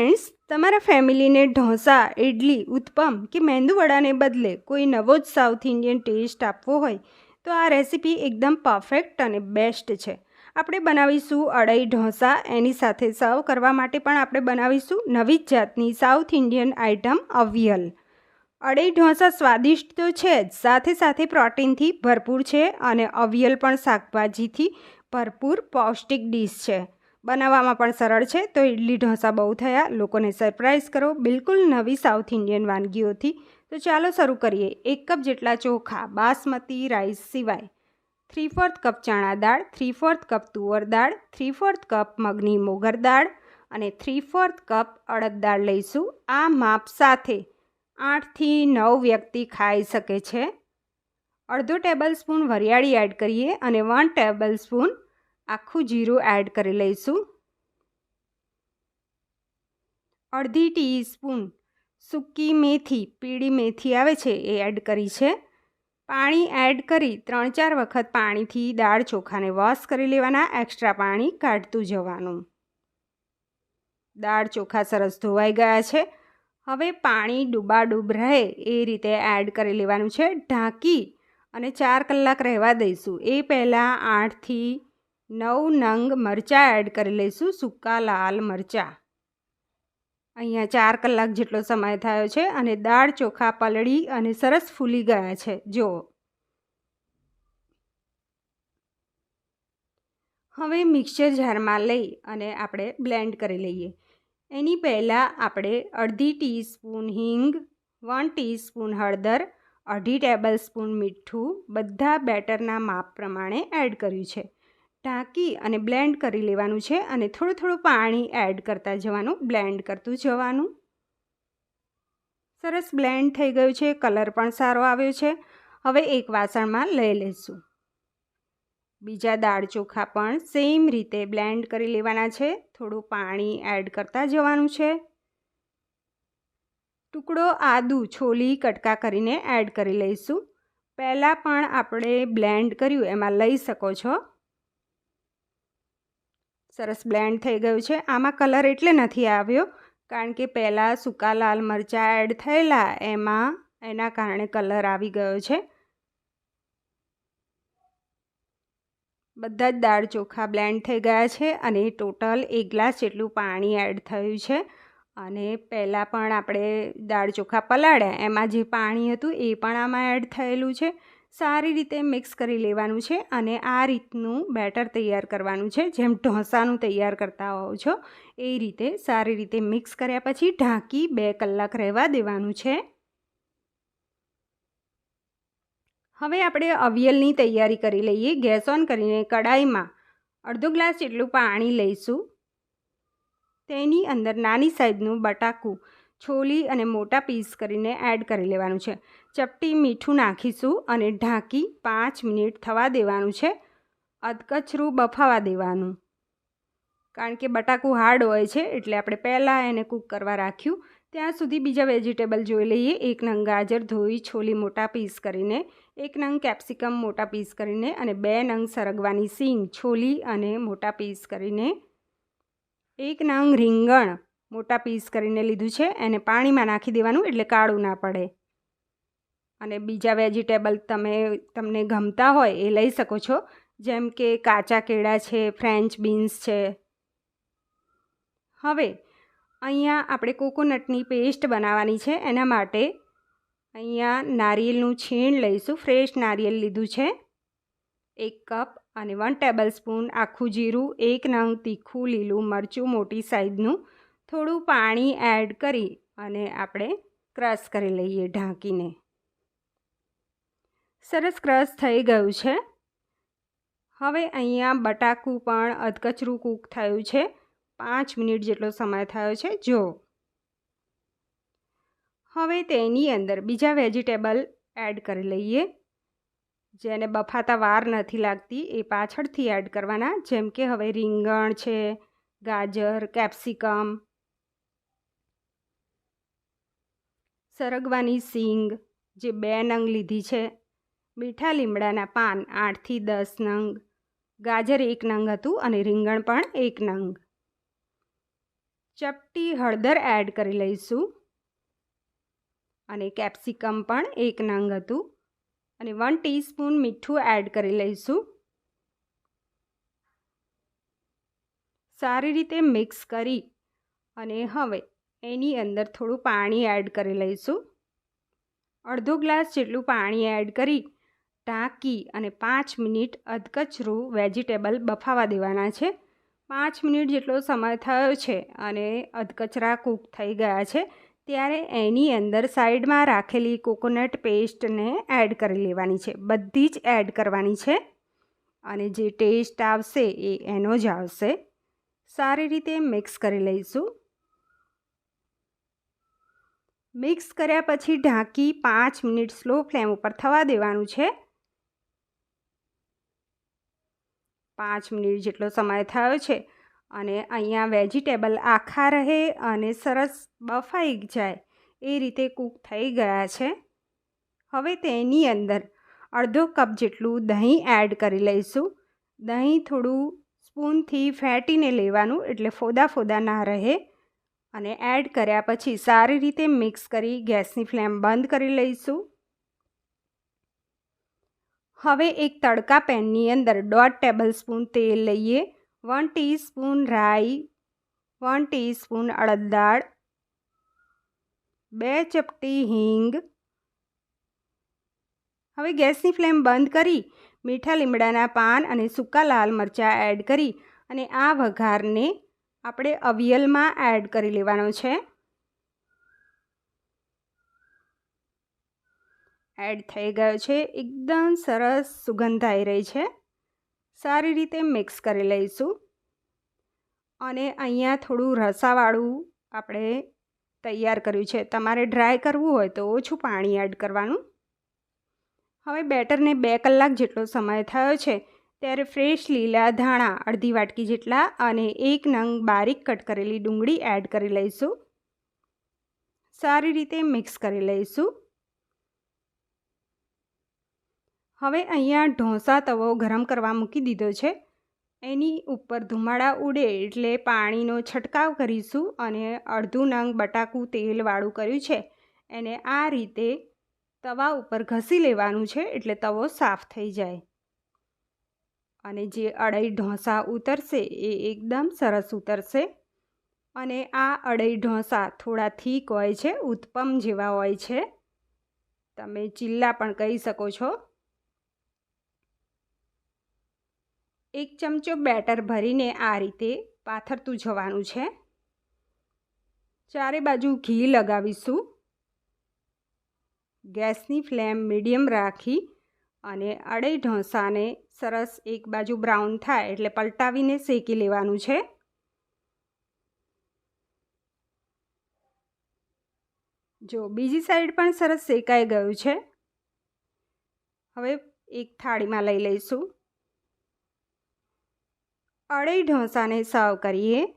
Friends, તમારા ફેમિલીને ઢોસા ઇડલી ઉત્પમ કે મેંદુવડાને બદલે કોઈ નવો જ સાઉથ ઇન્ડિયન ટેસ્ટ આપવો હોય, તો આ રેસીપી એકદમ પરફેક્ટ અને બેસ્ટ છે. આપણે બનાવીશું અડઈ ઢોસા, એની સાથે સર્વ કરવા માટે પણ આપણે બનાવીશું નવી જ જાતની south Indian item avial. Adai dosa સ્વાદિષ્ટ તો છે જ, સાથે સાથે પ્રોટીનથી ભરપૂર છે અને અવિયલ પણ શાકભાજીથી ભરપૂર પૌષ્ટિક ડીશ છે. બનાવવામાં પણ સરળ છે. તો ઇડલી ઢોસા બહુ થયા. લોકોને સરપ્રાઈઝ કરો. બિલકુલ નવી સાઉથ ઇન્ડિયન વાનગીઓથી. તો ચાલો શરૂ કરીએ. એક કપ જેટલા ચોખા, બાસમતી રાઈસ સિવાય. થ્રી ફોર્થ કપ ચણા દાળ થ્રી ફોર્થ કપ તુવર દાળ થ્રી ફોર્થ કપ મગની મોગર દાળ અને થ્રી ફોર્થ કપ અડદ દાળ લઈશું. આ માપ સાથે આઠથી નવ વ્યક્તિ ખાઈ શકે છે. અડધો ટેબલ સ્પૂન વરિયાળી એડ કરીએ અને વન ટેબલ સ્પૂન આખું જીરું એડ કરી લઈશું. અડધી ટીસ્પૂન સૂકી મેથી, પીળી મેથી આવે છે એ એડ કરી છે. પાણી એડ કરી ત્રણ ચાર વખત પાણીથી દાળ ચોખાને વોશ કરી લેવાના એક્સ્ટ્રા પાણી કાઢતું જવાનું. દાળ ચોખા સરસ ધોવાઈ ગયા છે. હવે પાણી ડૂબાડૂબ રહે એ રીતે એડ કરી લેવાનું છે. ઢાંકી અને ચાર કલાક રહેવા દઈશું. એ પહેલાં આઠથી નવ નંગ મરચાં એડ કરી લઈશું, સૂકા લાલ મરચાં. અહીંયા ચાર કલાક જેટલો સમય થયો છે અને દાળ ચોખા પલળી અને સરસ ફૂલી ગયા છે. જુઓ. હવે મિક્સર જારમાં લઈ અને આપણે બ્લેન્ડ કરી લઈએ. એની પહેલાં આપણે અડધી ટીસ્પૂન હિંગ, વન ટીસ્પૂન હળદર, અઢી ટેબલ સ્પૂન મીઠું, બધા બેટરના માપ પ્રમાણે એડ કર્યું છે. ઢાંકી અને બ્લેન્ડ કરી લેવાનું છે અને થોડું થોડું પાણી એડ કરતા જવાનું, બ્લેન્ડ કરતું જવાનું. સરસ બ્લેન્ડ થઈ ગયું છે, કલર પણ સારો આવ્યો છે. હવે એક વાસણમાં લઈ લઈશું. બીજા દાળ ચોખા પણ સેમ રીતે બ્લેન્ડ કરી લેવાના છે, થોડું પાણી એડ કરતા જવાનું છે. ટુકડો આદુ છોલી કટકા કરીને એડ કરી લઈશું. પહેલાં પણ આપણે બ્લેન્ડ કર્યું, એમાં લઈ શકો છો. સરસ બ્લેન્ડ થઈ ગયું છે. આમાં કલર એટલે નથી આવ્યો, કારણ કે પહેલાં સૂકા લાલ મરચાં એડ થયેલા, એમાં, એના કારણે કલર આવી ગયો છે. બધા જ દાળ ચોખા બ્લેન્ડ થઈ ગયા છે અને ટોટલ એક ગ્લાસ જેટલું પાણી એડ થયું છે. અને પહેલાં પણ આપણે દાળ ચોખા પલાળ્યા, એમાં જે પાણી હતું એ પણ આમાં એડ થયેલું છે. સારી રીતે મિક્સ કરી લેવાનું છે અને આ રીતનું બેટર તૈયાર કરવાનું છે. જેમ ઢોસાનું તૈયાર કરતા હોવ છો, એ રીતે સારી રીતે મિક્સ કર્યા પછી ઢાંકી બે કલાક રહેવા દેવાનું છે. હવે આપણે અવિયલની તૈયારી કરી લઈએ. ગેસ ઓન કરીને કડાઈમાં અડધો ગ્લાસ જેટલું પાણી લઈશું. તેની અંદર નાની સાઈઝનું બટાકું છોલી અને મોટા પીસ કરીને એડ કરી લેવાનું છે. ચપટી મીઠું નાખીશું અને ઢાંકી પાંચ મિનિટ થવા દેવાનું છે. અધકચરું બફાવા દેવાનું. કારણ કે બટાકું હાર્ડ હોય છે, એટલે આપણે પહેલાં એને કૂક કરવા રાખ્યું. ત્યાં સુધી બીજા વેજીટેબલ જોઈ લઈએ. એક નંગ ગાજર ધોઈ છોલી મોટા પીસ કરીને, એક નંગ કેપ્સિકમ મોટા પીસ કરીને અને બે નંગ સરગવાની સીંગ છોલી અને મોટા પીસ કરીને, એક નંગ રીંગણ મોટા પીસ કરીને લીધું છે. એને પાણીમાં નાખી દેવાનું એટલે કાળું ના પડે. અને બીજા વેજીટેબલ તમે, તમને ગમતા હોય એ લઈ શકો છો. જેમ કે કાચા કેળા છે, ફ્રેન્ચ બીન્સ છે. હવે, અહીંયા આપણે કોકોનટની પેસ્ટ બનાવવાની છે. એના માટે અહીંયા નારિયેલનું છીણ લઈશું. ફ્રેશ નારિયેલ લીધું છે. એક કપ અને વન ટેબલ સ્પૂન આખું જીરું, એક નંગ તીખું લીલું મરચું મોટી સાઈઝનું થોડું પાણી એડ કરી અને આપણે ક્રશ કરી લઈએ ઢાંકીને. સરસ ક્રશ થઈ ગયું છે. હવે અહીંયા બટાકું પણ અધકચરું કૂક થયું છે. પાંચ મિનિટ જેટલો સમય થયો છે. જો. હવે તેની અંદર બીજા વેજીટેબલ એડ કરી લઈએ. જેને બફાતા વાર નથી લાગતી, એ પાછળથી એડ કરવાના. જેમ કે હવે રીંગણ છે, ગાજર કેપ્સિકમ સરગવાની સીંગ, જે બે નંગ લીધી છે. મીઠા લીમડાના પાન આઠથી દસ નંગ. ગાજર એક નંગ હતું અને રીંગણ પણ એક નંગ. ચપટી હળદર એડ કરી લઈશું. અને કેપ્સિકમ પણ એક નંગ હતું. અને વન ટીસ્પૂન મીઠું એડ કરી લઈશું. સારી રીતે મિક્સ કરી. અને હવે એની અંદર થોડું પાણી એડ કરી લઈશું. અડધો ગ્લાસ જેટલું પાણી એડ કરી ઢાંકી અને પાંચ મિનિટ અધકચરું વેજીટેબલ બફાવા દેવાના છે. પાંચ મિનિટ જેટલો સમય થયો છે અને અધકચરા કૂક થઈ ગયા છે, ત્યારે એની અંદર સાઈડમાં રાખેલી કોકોનટ પેસ્ટને એડ કરી લેવાની છે. બધી જ એડ કરવાની છે અને જે ટેસ્ટ આવશે એ એનો જ આવશે. સારી રીતે મિક્સ કરી લઈશું. મિક્સ કર્યા પછી ઢાંકી પાંચ મિનિટ સ્લો ફ્લેમ ઉપર થવા દેવાનું છે. પાંચ મિનિટ જેટલો સમય થયો છે અને અહીંયા વેજીટેબલ આખા રહે અને સરસ બફાઈ જાય એ રીતે કૂક થઈ ગયા છે. હવે તેની અંદર અડધો કપ જેટલું દહીં એડ કરી લઈશું. દહીં થોડું સ્પૂનથી ફેટીને લેવાનું એટલે ફોદા ફોદા ના રહે. અને એડ કર્યા પછી સારી રીતે મિક્સ કરી ગેસની ફ્લેમ બંધ કરી લઈશું. હવે એક તડકા પેનની અંદર દોઢ ટેબલ સ્પૂન તેલ લઈએ. વન ટીસ્પૂન રાઈ, વન ટીસ્પૂન અડદ દાળ, બે ચપટી હિંગ. હવે ગેસની ફ્લેમ બંધ કરી, મીઠા લીમડાના પાન અને સૂકા લાલ મરચાં એડ કરી અને આ વઘારને આપણે અવિયલમાં એડ કરી લેવાનો છે. એડ થઈ ગયો છે. એકદમ સરસ સુગંધ આવી રહી છે. સારી રીતે મિક્સ કરી લઈશું. અને અહીંયા થોડું રસાવાળું આપણે તૈયાર કર્યું છે. તમારે ડ્રાય કરવું હોય તો ઓછું પાણી એડ કરવાનું. હવે બેટરને બે કલાક જેટલો સમય થયો છે. ત્યારે ફ્રેશ લીલા ધાણા, અડધી વાટકી જેટલા અને એક નંગ બારીક કટ કરેલી ડુંગળી એડ કરી લઈશું. સારી રીતે મિક્સ કરી લઈશું. હવે અહીંયા ઢોંસા તવો ગરમ કરવા મૂકી દીધો છે. એની ઉપર ધુમાડા ઉડે એટલે પાણીનો છંટકાવ કરીશું અને અડધું નંગ બટાકું તેલવાળું કર્યું છે. એને આ રીતે તવા ઉપર ઘસી લેવાનું છે એટલે તવો સાફ થઈ જાય. અને જે અડઈ ઢોસા ઉતરશે એ એકદમ સરસ ઉતરશે. અને આ અડઈ ઢોસા થોડા થીક હોય છે, ઉત્પમ જેવા હોય છે. તમે ચિલ્લા પણ કહી શકો છો. એક ચમચો બેટર ભરીને આ રીતે પાથરતું જવાનું છે. ચારે બાજુ ઘી લગાવીશું. ગેસની ફ્લેમ મીડિયમ રાખી અને અડઈ ઢોસાને સરસ એક બાજુ બ્રાઉન થાય એટલે પલટાવીને શેકી લેવાનું છે. જો બીજી સાઈડ પણ સરસ શેકાઈ ગયું છે. હવે એક થાળીમાં લઈ લઈશું. અડઈ ઢોસાને સર્વ કરીએ.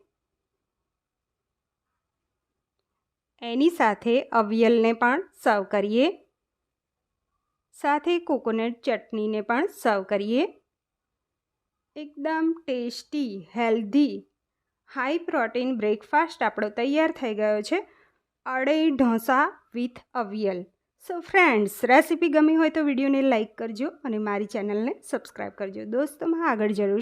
એની સાથે અવિયલને પણ સર્વ કરીએ. સાથે કોકોનટ ચટણીને પણ સર્વ કરીએ. એકદમ tasty, healthy, high protein breakfast આપણો તૈયાર થઈ ગયો છે. Adai dosa with avial. So friends recipe ગમી હોય તો વિડીયોને લાઇક કરજો અને મારી ચેનલને સબસ્ક્રાઈબ કરજો. દોસ્તોમાં આગળ જરૂર